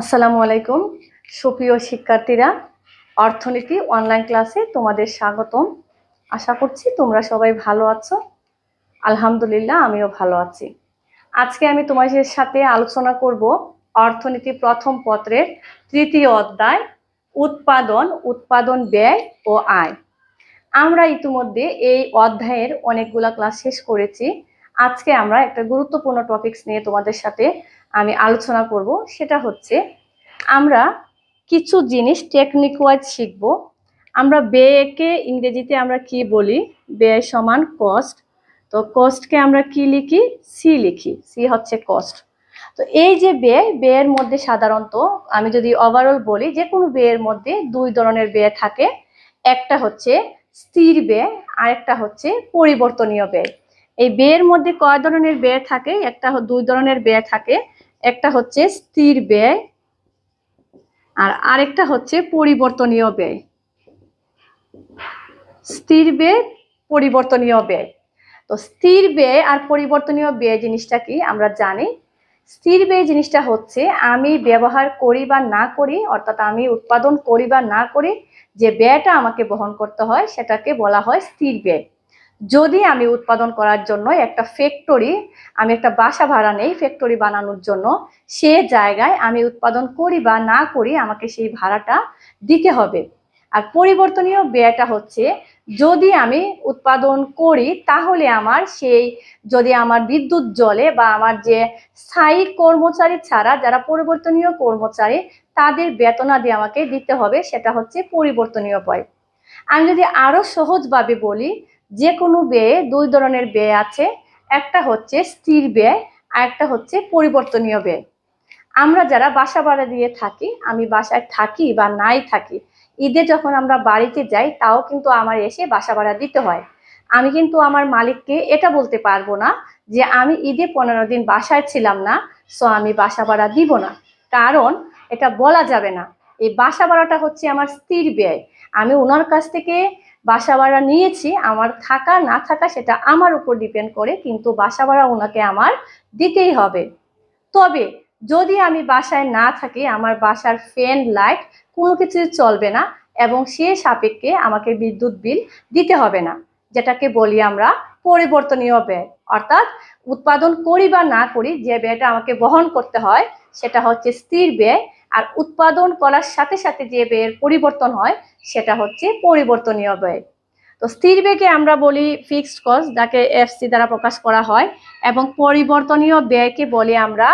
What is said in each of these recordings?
আসসালামু আলাইকুম। সুপ্রিয় শিক্ষার্থীরা, অর্থনীতি অনলাইন ক্লাসে তোমাদের স্বাগতম। আশা করছি তোমরা সবাই ভালো আছো। আলহামদুলিল্লাহ, আমিও ভালো আছি। আজকে আমি তোমাদের সাথে আলোচনা করব অর্থনীতি প্রথম পত্রের তৃতীয় অধ্যায়, উৎপাদন উৎপাদন ব্যয় ও আয়। আমরা ইতিমধ্যে এই অধ্যায়ের অনেকগুলা ক্লাস শেষ করেছি। আজকে আমরা একটা গুরুত্বপূর্ণ টপিকস নিয়ে তোমাদের সাথে আমি আলোচনা করব, সেটা হচ্ছে আমরা কিছু জিনিস টেকনিক ওয়াইজ শিখব। আমরা ব্যয়কে ইংরেজিতে আমরা কি বলি? ব্যয় সমান কস্ট তো কস্টকে আমরা কি লিখি? সি লিখি। সি হচ্ছে কস্ট তো এই যে ব্যয় ব্যয়ের মধ্যে সাধারণত আমি যদি ওভারঅল বলি যে কোনো ব্যয়ের মধ্যে দুই ধরনের ব্যয় থাকে। একটা হচ্ছে স্থির ব্যয় আর একটা হচ্ছে পরিবর্তনীয় ব্যয় এই ব্যয়ের মধ্যে কয় ধরনের ব্যয় থাকে? একটা দুই ধরনের ব্যয় থাকে। একটা হচ্ছে স্থির ব্যয় আর আরেকটা হচ্ছে পরিবর্তনীয় ব্যয়। স্থির ব্যয়, পরিবর্তনীয় ব্যয়। তো স্থির ব্যয় আর পরিবর্তনীয় ব্যয় জিনিসটা কি? আমরা জানি। স্থির ব্যয় জিনিসটা হচ্ছে আমি ব্যবহার করি বা না করি, অর্থাৎ আমি উৎপাদন করি বা না করি, যে ব্যয়টা আমাকে বহন করতে হয়, সেটাকে বলা হয় স্থির ব্যয়। যদি আমি উৎপাদন করার জন্য একটা ফ্যাক্টরি আমি একটা বাসা ভাড়া নেই ফ্যাক্টরি বানানোর জন্য, সে জায়গায় আমি উৎপাদন করি বা না করি আমাকে সেই ভাড়াটা দিতে হবে। আর পরিবর্তনীয় ব্যয়টা হচ্ছে, যদি আমি উৎপাদন করি তাহলে আমার সেই, যদি আমার বিদ্যুৎ জলে বা আমার যে স্থায়ী কর্মচারী ছাড়া যারা পরিবর্তনীয় কর্মচারী, তাদের বেতনাদি আমাকে দিতে হবে, সেটা হচ্ছে পরিবর্তনীয় ব্যয়। আমি যদি আরও সহজভাবে বলি যে কোনো ব্যয়ে দুই ধরনের ব্যয় আছে। একটা হচ্ছে স্থির ব্যয়, আর একটা হচ্ছে পরিবর্তনীয় ব্যয়। আমরা যারা বাসা ভাড়া দিয়ে থাকি, আমি বাসায় থাকি বা নাই থাকি, ঈদে যখন আমরা বাড়িতে যাই, তাও কিন্তু আমার এসে বাসা ভাড়া দিতে হয়। আমি কিন্তু আমার মালিককে এটা বলতে পারব না যে আমি ঈদে পনেরো দিন বাসায় ছিলাম না, সো আমি বাসা ভাড়া দিব না। কারণ এটা বলা যাবে না। এই বাসা ভাড়াটা হচ্ছে আমার স্থির ব্যয়। আমি ওনার কাছ থেকে বাসা ভাড়া নিয়েছি, আমার থাকা না থাকা সেটা আমার উপর ডিপেন্ড করে, কিন্তু বাসা ভাড়া ওনাকে আমার দিতেই হবে। তবে যদি আমি বাসায় না থাকি, আমার বাসার ফ্যান লাইট কোনো কিছু চলবে না এবং সে সাপেক্ষে আমাকে বিদ্যুৎ বিল দিতে হবে না, যেটাকে বলি আমরা পরিবর্তনীয় ব্যয়। অর্থাৎ উৎপাদন করি বা না করি, যে ব্যয়টা আমাকে বহন করতে হয়, সেটা হচ্ছে স্থির ব্যয় আর উৎপাদন করার সাথে সাথে যে ব্যয়ের পরিবর্তন হয়, সেটা হচ্ছে পরিবর্তনীয় ব্যয়। তো স্থির ব্যয়কে আমরা বলি ফিক্সড কস্ট যাকে এফসি দ্বারা প্রকাশ করা হয়, এবং পরিবর্তনীয় ব্যয়কে বলি আমরা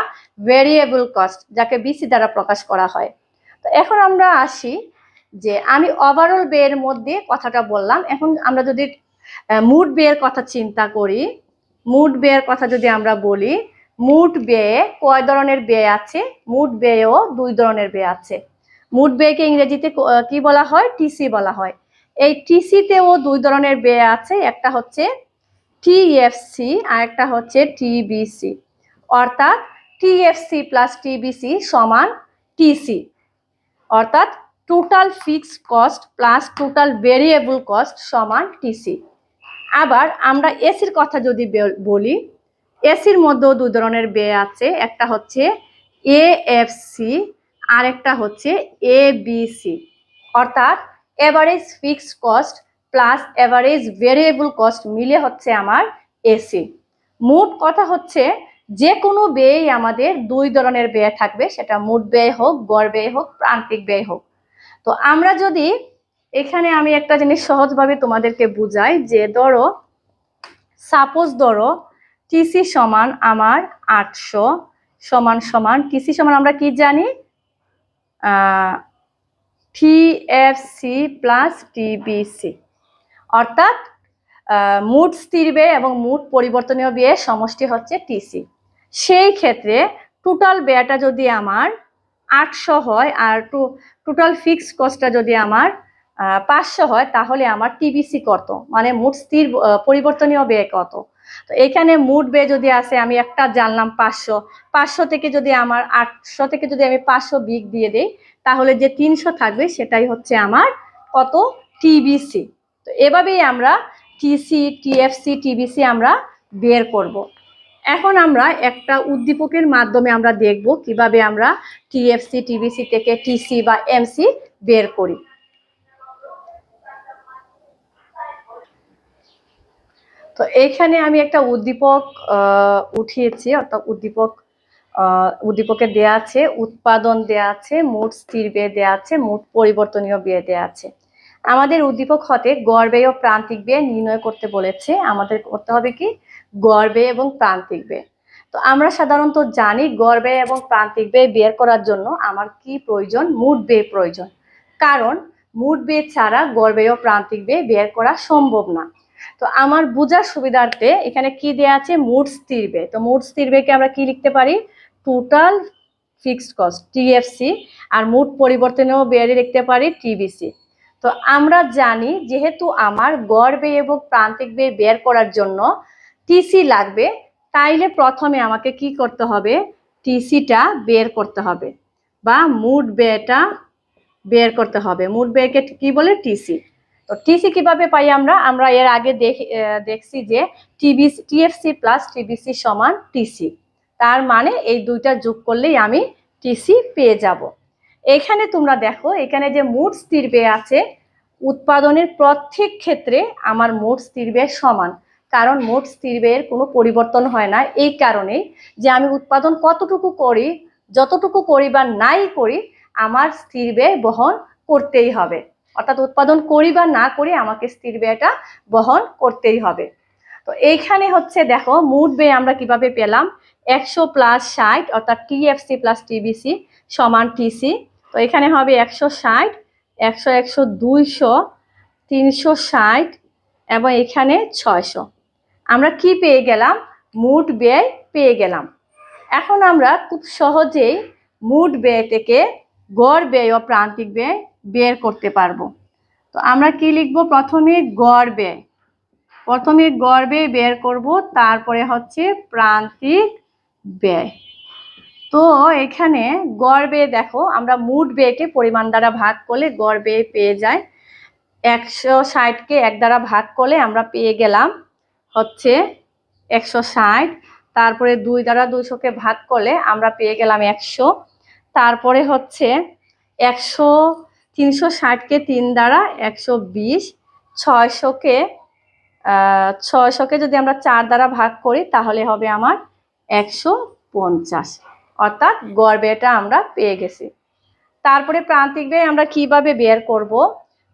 ভেরিয়েবল কস্ট যাকে বিসি দ্বারা প্রকাশ করা হয়। তো এখন আমরা আসি যে আমি ওভারঅল ব্যয়ের মধ্যে কথাটা বললাম। এখন আমরা যদি মুড ব্যয়ের কথা চিন্তা করি মুড ব্যয়ের কথা যদি আমরা বলি মুড ব্যয়ে কয় ধরনের ব্যয় আছে? মুট ব্যয়েও দুই ধরনের ব্যয় আছে। মুট ব্যয়কে ইংরেজিতে ক- বলা হয়? টিসি বলা হয়। এই টিসিতেও দুই ধরনের ব্যয় আছে। একটা হচ্ছে টিএফসি আর একটা হচ্ছে টিবিসি অর্থাৎ টিএফসি প্লাস টিবিসি সমান টিসি অর্থাৎ total fixed cost plus total variable cost সমান টিসি আবার আমরা এসির কথা যদি বলি এসির মধ্যেও দুই ধরনের ব্যয় আছে। একটা হচ্ছে এএফসি আর একটা হচ্ছে এ এবিসি অর্থাৎ average fixed cost plus average variable cost মিলে হচ্ছে আমার এসি। মোট কথা হচ্ছে যে কোনো ব্যয় আমাদের দুই ধরনের ব্যয় থাকবে, সেটা মোট ব্যয় হোক, গড় ব্যয় হোক, প্রান্তিক ব্যয় হোক। তো আমরা যদি এখানে আমি একটা জিনিস সহজভাবে তোমাদেরকে বুঝাই, যে ধরো সাপোজ ধরো টিসি সমান আমার আটশো সমান সমান টিসি সমান আমরা কি জানি? টিএফসি প্লাস টিবিসি অর্থাৎ মোট স্থির ব্যয় এবং মোট পরিবর্তনীয় ব্যয়ের সমষ্টি হচ্ছে টিসি সেই ক্ষেত্রে টোটাল ব্যয়টা যদি আমার আটশো হয় আর টোটাল ফিক্সড কস্টটা যদি আমার পাঁচশো হয়, তাহলে আমার টিবিসি কত? মানে মোট স্থির পরিবর্তনীয় ব্যয় কত? তো এখানে মোট ব্যয় যদি আসে, আমি একটা জানলাম পাঁচশো। পাঁচশো থেকে যদি আমার আটশো থেকে যদি আমি পাঁচশো বিগ দিয়ে দেই, তাহলে যে তিনশো থাকবে, সেটাই হচ্ছে আমার কত? টিবিসি তো এভাবেই আমরা টিসি টিএফসি টিবিসি আমরা বের করব। এখন আমরা একটা উদ্দীপকের মাধ্যমে আমরা দেখব কীভাবে আমরা টিএফসি টিবিসি থেকে টিসি বা এমসি বের করি। তো এখানে আমি একটা উদ্দীপক উঠিয়েছি, অর্থাৎ উদ্দীপক উদ্দীপকে দেয়া আছে, উৎপাদন দেয়া আছে, মোট স্থির ব্যয় দেয়া আছে, মোট পরিবর্তনীয় ব্যয় দেয়া আছে। আমাদের উদ্দীপক হতে ব্যয় ও প্রান্তিক ব্যয় নির্ণয় করতে বলেছে। আমাদের করতে হবে কি? ব্যয় এবং প্রান্তিক ব্যয়। তো আমরা সাধারণত জানি ব্যয় এবং প্রান্তিক ব্যয় বের করার জন্য আমার কি প্রয়োজন? মোট ব্যয় প্রয়োজন। কারণ, মোট ব্যয় ছাড়া ব্যয় ও প্রান্তিক ব্যয় বের করা সম্ভব না। তো আমার বোঝার সুবিধার্থে এখানে কি দেয়া আছে? মোট স্থির ব্যয়। তো মোট স্থির আমরা কি লিখতে পারি? টোটাল ফিক্সড কস্ট টিএফসি আর মোট পরিবর্তনেও ব্যয় লিখতে পারি টিবিসি তো আমরা জানি যেহেতু আমার গড় ব্যয় এবং প্রান্তিক ব্যয় বের করার জন্য টিসি লাগবে, তাইলে প্রথমে আমাকে কি করতে হবে? টিসিটা বের করতে হবে, বা মোট ব্যয়টা বের করতে হবে। মোট ব্যয়কে কি বলে? টিসি তো টিসি কীভাবে পাই আমরা? আমরা এর আগে দেখ দেখছি যে টিবি টিএফসি প্লাস টিবিসি সমান টিসি তার মানে এই দুইটা যোগ করলেই আমি টিসি পেয়ে যাব। এখানে তোমরা দেখো, এখানে যে মোট স্থির ব্যয় আছে, উৎপাদনের প্রত্যেক ক্ষেত্রে আমার মোট স্থির ব্যয় সমান। কারণ মোট স্থির ব্যয়ের কোনো পরিবর্তন হয় না। এই কারণেই যে আমি উৎপাদন কতটুকু করি, যতটুকু করি বা নাই করি, আমার স্থির ব্যয় বহন করতেই হবে। অর্থাৎ উৎপাদন করি বা না করি আমাকে স্থির ব্যয়টা বহন করতেই হবে। তো এইখানে হচ্ছে দেখো, মোট ব্যয় আমরা কীভাবে পেলাম? একশো প্লাস ষাট, অর্থাৎ টিএফসি প্লাস টিবিসি সমান টিসি তো এখানে হবে একশো ষাট, একশো একশো দুইশো, তিনশো ষাট, এবং এখানে ছয়শো। আমরা কি পেয়ে গেলাম? মোট ব্যয় পেয়ে গেলাম। এখন আমরা খুব সহজেই মোট ব্যয় থেকে গড় ব্যয় ও প্রান্তিক ব্যয় বের করতে পারব। তো আমরা কি লিখব? প্রথমে গড় ব্যয় প্রথমে গড় ব্যয় বের করব, তারপরে হচ্ছে প্রান্তিক ব্যয়। তো এখানে গড় ব্যয় দেখো, আমরা মোট ব্যয়কে পরিমাণ দ্বারা ভাগ করলে গড় ব্যয় পেয়ে যায়। একশো ষাটকে এক দ্বারা ভাগ করলে আমরা পেয়ে গেলাম হচ্ছে একশো ষাট। তারপরে দুই দ্বারা দুইশোকে ভাগ করলে আমরা পেয়ে গেলাম একশো। তারপরে হচ্ছে একশো তিনশো ষাটকে তিন দ্বারা একশো বিশ ছয়শোকে ছয়শোকে যদি আমরা চার দ্বারা ভাগ করি, তাহলে হবে আমার একশো পঞ্চাশ। অর্থাৎ গড় ব্যয়টা আমরা পেয়ে গেছি। তারপরে প্রান্তিক ব্যয় আমরা কীভাবে বের করব?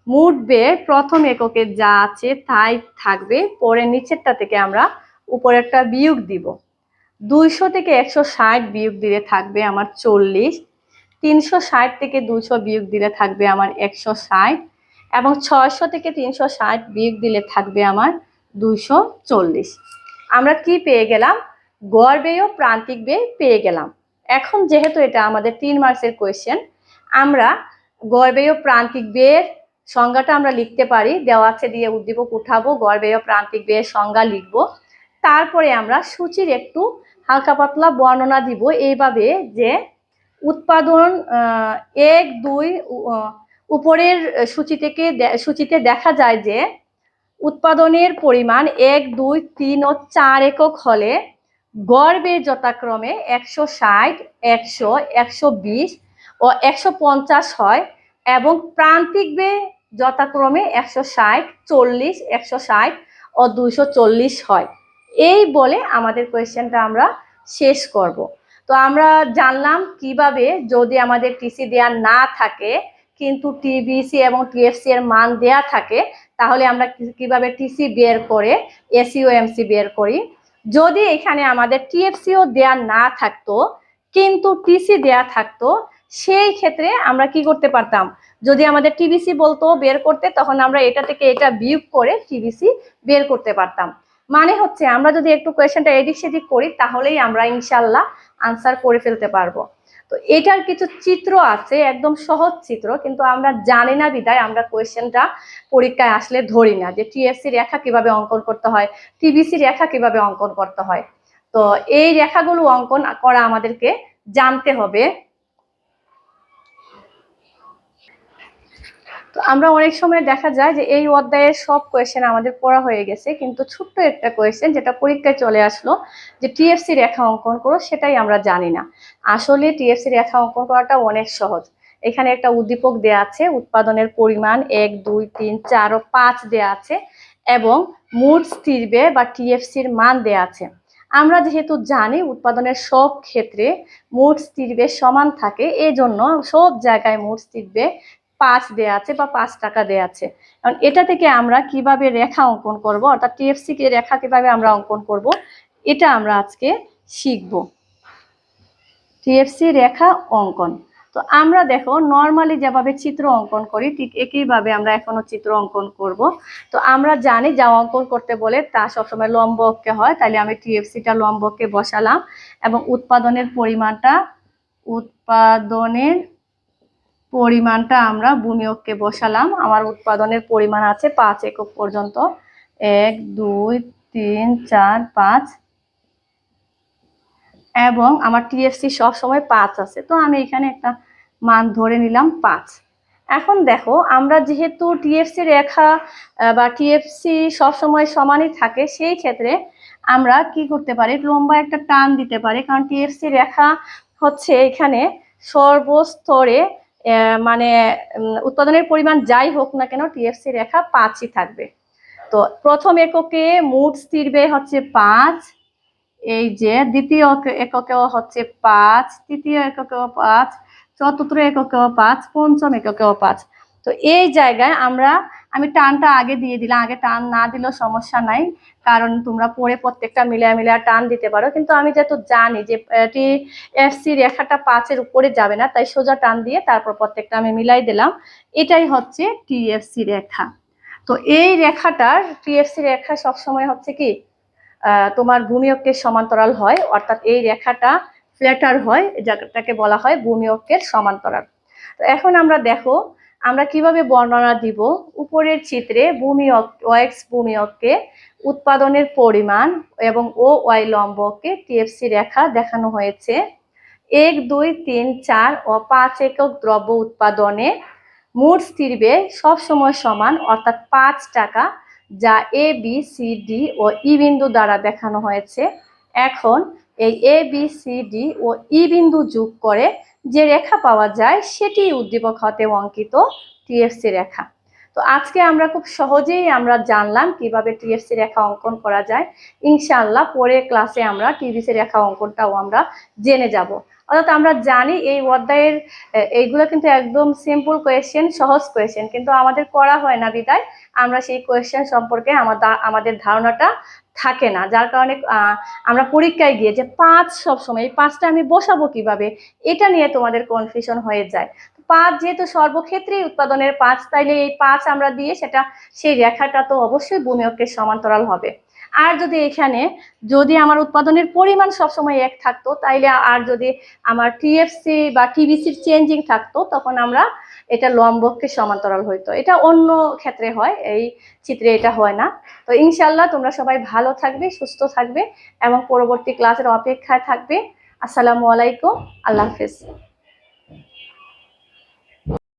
মোট ব্যয় প্রথম এককে যা আছে তাই থাকবে। পরে নিচেরটা থেকে আমরা উপরেরটা বিয়োগ দিব। দুইশো থেকে একশো ষাট বিয়োগ দিলে থাকবে আমার চল্লিশ। তিনশো ষাট থেকে দুশো বিয়োগ দিলে থাকবে আমার একশো ষাট এবং ছয়শো থেকে তিনশো ষাট বিয়োগ দিলে থাকবে আমার দুশো চল্লিশ। আমরা কি পেয়ে গেলাম? গড় ও প্রান্তিক ব্যয় পেয়ে গেলাম। এখন যেহেতু এটা আমাদের তিন মার্কসের কোয়েশ্চেন আমরা গড় ও প্রান্তিক ব্যয়ের সংজ্ঞাটা আমরা লিখতে পারি। দেওয়া আছে দিয়ে উদ্দীপক উঠাবো গড় ও প্রান্তিক ব্যয়ের সংজ্ঞা লিখব। তারপরে আমরা সূচির একটু হালকা পাতলা বর্ণনা দিব। এইভাবে যে উৎপাদন এক, দুই উপরের সূচি থেকে সূচিতে দেখা যায় যে উৎপাদনের পরিমাণ এক, দুই, তিন ও চার একক হলে ব্যয় যথাক্রমে একশো ষাট, একশো একশো বিশ ও একশো পঞ্চাশ হয় এবং প্রান্তিক বে যথাক্রমে একশো ষাট, চল্লিশ, একশো ষাট ও দুইশো চল্লিশ হয়। এই বলে আমাদের কোয়েশ্চেনটা আমরা শেষ করব। তো আমরা জানলাম কীভাবে যদি আমাদের টিসি দেয়া না থাকে, কিন্তু টিবিসি এবং টিএফসি এর মান দেয়া থাকে, তাহলে আমরা কীভাবে টিসি বের করে এসিও এমসি বের করি? যদি এখানে আমাদের টিএফসিও দেয়া না থাকতো, কিন্তু টিসি দেয়া থাকতো, সেই ক্ষেত্রে আমরা কি করতে পারতাম? যদি আমাদের টিবিসি বলতো বের করতে, তখন আমরা এটা থেকে এটা বিয়োগ করে টিবিসি বের করতে পারতাম। মানে হচ্ছে আমরা যদি একটু কোয়েশ্চেনটা এদিক সেদিক করি, তাহলেই আমরা ইনশাল্লাহ আনসার করে ফেলতে পারব। তো এটার কিছু চিত্র আছে, একদম সহজ চিত্র, কিন্তু আমরা জানি না বিদায় আমরা কোয়েশ্চেনটা পরীক্ষায় আসলে ধরি না যে টিএফসি রেখা কীভাবে অঙ্কন করতে হয় টিবিসি রেখা কীভাবে অঙ্কন করতে হয়। তো এই রেখাগুলো অঙ্কন করা আমাদেরকে জানতে হবে। তো আমরা অনেক সময় দেখা যায় যে এই অধ্যায়ের সব কোয়েশ্চেন আমাদের পড়া হয়ে গেছে, কিন্তু ছোট্ট একটা কোয়েশ্চেন যেটা পরীক্ষায় চলে আসলো যে টিএফসি রেখা অঙ্কন করো, সেটাই আমরা জানি না। আসলে টিএফসি রেখা অঙ্কন করাটা অনেক সহজ। এখানে একটা উদ্দীপক দেয়া আছে, উৎপাদনের পরিমাণ এক, দুই, তিন, চার ও পাঁচ দেয়া আছে এবং মোট স্থির ব্যয় বা টিএফসির মান দেয়া আছে। আমরা যেহেতু জানি উৎপাদনের সব ক্ষেত্রে মোট স্থির সমান থাকে এই জন্য সব জায়গায় মোট স্থির ব্যয় পাঁচ দেয়া আছে বা পাঁচ টাকা দেয়া আছে। কারণ এটা থেকে আমরা কীভাবে রেখা অঙ্কন করব, অর্থাৎ টিএফসি কে রেখা কীভাবে আমরা অঙ্কন করব, এটা আমরা আজকে শিখব। টিএফসি রেখা অঙ্কন। তো আমরা দেখো নর্মালি যেভাবে চিত্র অঙ্কন করি, ঠিক একইভাবে আমরা এখনও চিত্র অঙ্কন করব। তো আমরা জানি যা অঙ্কন করতে বলে তা সবসময় লম্ব অক্ষে হয় তাহলে আমি টিএফসিটা লম্ব অক্ষে বসালাম এবং উৎপাদনের পরিমাণটা উৎপাদনের পরিমাণটা আমরা অক্ষে বসালাম। আমার উৎপাদনের পরিমাণ আছে পাঁচ একক পর্যন্ত। এক, দুই, তিন, চার, পাঁচ। এবং আমার টিএফসি সব সময় পাঁচ আছে। তো আমি এখানে একটা মান ধরে নিলাম পাঁচ। এখন দেখো, আমরা যেহেতু টিএফসি রেখা বা টিএফসি সবসময় সমানই থাকে, সেই ক্ষেত্রে আমরা কি করতে পারি? লম্বা একটা টান দিতে পারি। কারণ টিএফসি রেখা হচ্ছে এখানে সর্বস্তরে মানে উৎপাদনের পরিমাণ যাই হোক না কেন টিএফসি রেখা পাঁচই থাকবে। তো প্রথম এককে মুঠ স্থির হচ্ছে পাঁচ, এই যে দ্বিতীয় এককেও হচ্ছে পাঁচ, তৃতীয় এককেও পাঁচ, চতুর্থ এককেও পাঁচ, পঞ্চম এককেও পাঁচ। তো এই জায়গায় আমরা আমি টানটা আগে দিয়ে দিলাম, আগে টান না দিলেও সমস্যা নাই, কারণ তোমরা পরে প্রত্যেকটা মিলিয়ে মিলিয়ে টান দিতে পারো। কিন্তু আমি যেহেতু জানি যে টি এফসি রেখাটা পাঁচের উপরে যাবে না, তাই সোজা টান দিয়ে তারপর প্রত্যেকটা আমি মিলাই দিলাম। এটাই হচ্ছে টিএফসি রেখা। তো এই রেখাটার টিএফসি রেখা সবসময় হচ্ছে কি তোমার ভূমি অক্ষের সমান্তরাল হয়, অর্থাৎ এই রেখাটা ফ্ল্যাটার হয় যাটাকে বলা হয় ভূমি অক্ষের সমান্তরাল। তো এখন আমরা দেখো আমরা কীভাবে বর্ণনা দিব? উপরের চিত্রে ভূমি ওয়েক্স ভূমি অক্ষে উৎপাদনের পরিমাণ এবং ও ওয়াই লম্ব অক্ষে টিএফসি রেখা দেখানো হয়েছে। এক, দুই, তিন, চার ও পাঁচ একক দ্রব্য উৎপাদনে মোট স্থির ব্যয় সবসময় সমান, অর্থাৎ পাঁচ টাকা, যা এ বি সি ডি ও ই বিন্দু দ্বারা দেখানো হয়েছে। এখন এই এ বি সি ডি ও ই বিন্দু যোগ করে যে রেখা পাওয়া যায় সেটি উদ্দীপক হতে অঙ্কিত টিএফসি রেখা। তো আজকে আমরা খুব সহজেই আমরা জানলাম কীভাবে টিএফসি রেখা অঙ্কন করা যায়। ইনশাআল্লাহ পরে ক্লাসে আমরা টিভিসি রেখা অঙ্কনটাও আমরা জেনে যাব। অর্থাৎ আমরা জানি এই অধ্যায়ের এইগুলো কিন্তু একদম সিম্পল কোয়েশ্চেন সহজ কোয়েশ্চেন কিন্তু আমাদের করা হয় না বিদায়। আমরা সেই কোয়েশ্চেন সম্পর্কে আমাদের ধারণাটা থাকে না। যার কারণে আমরা পরীক্ষায় গিয়ে যে পাঁচ সবসময়, এই পাঁচটা আমি বসাবো কীভাবে, এটা নিয়ে তোমাদের কনফিউশন হয়ে যায়। পাঁচ যেহেতু সর্বক্ষেত্রেই উৎপাদনের পাঁচ, তাইলে এই পাঁচ আমরা দিয়ে সেটা, সেই রেখাটা তো অবশ্যই ভূমি অক্ষের সমান্তরাল হবে। আর যদি এখানে, যদি আমার উৎপাদনের পরিমাণ সবসময় এক থাকতো, তাইলে আর যদি আমার টিএফসি বা টিবিসির চেঞ্জিং থাকতো, তখন আমরা এটা লম্বককে সমান্তরাল হইতো। এটা অন্য ক্ষেত্রে হয়, এই চিত্রে এটা হয় না। তো ইনশাল্লাহ তোমরা সবাই ভালো থাকবে, সুস্থ থাকবে এবং পরবর্তী ক্লাসের অপেক্ষায় থাকবে। আসসালামু আলাইকুম, আল্লাহ হাফিজ।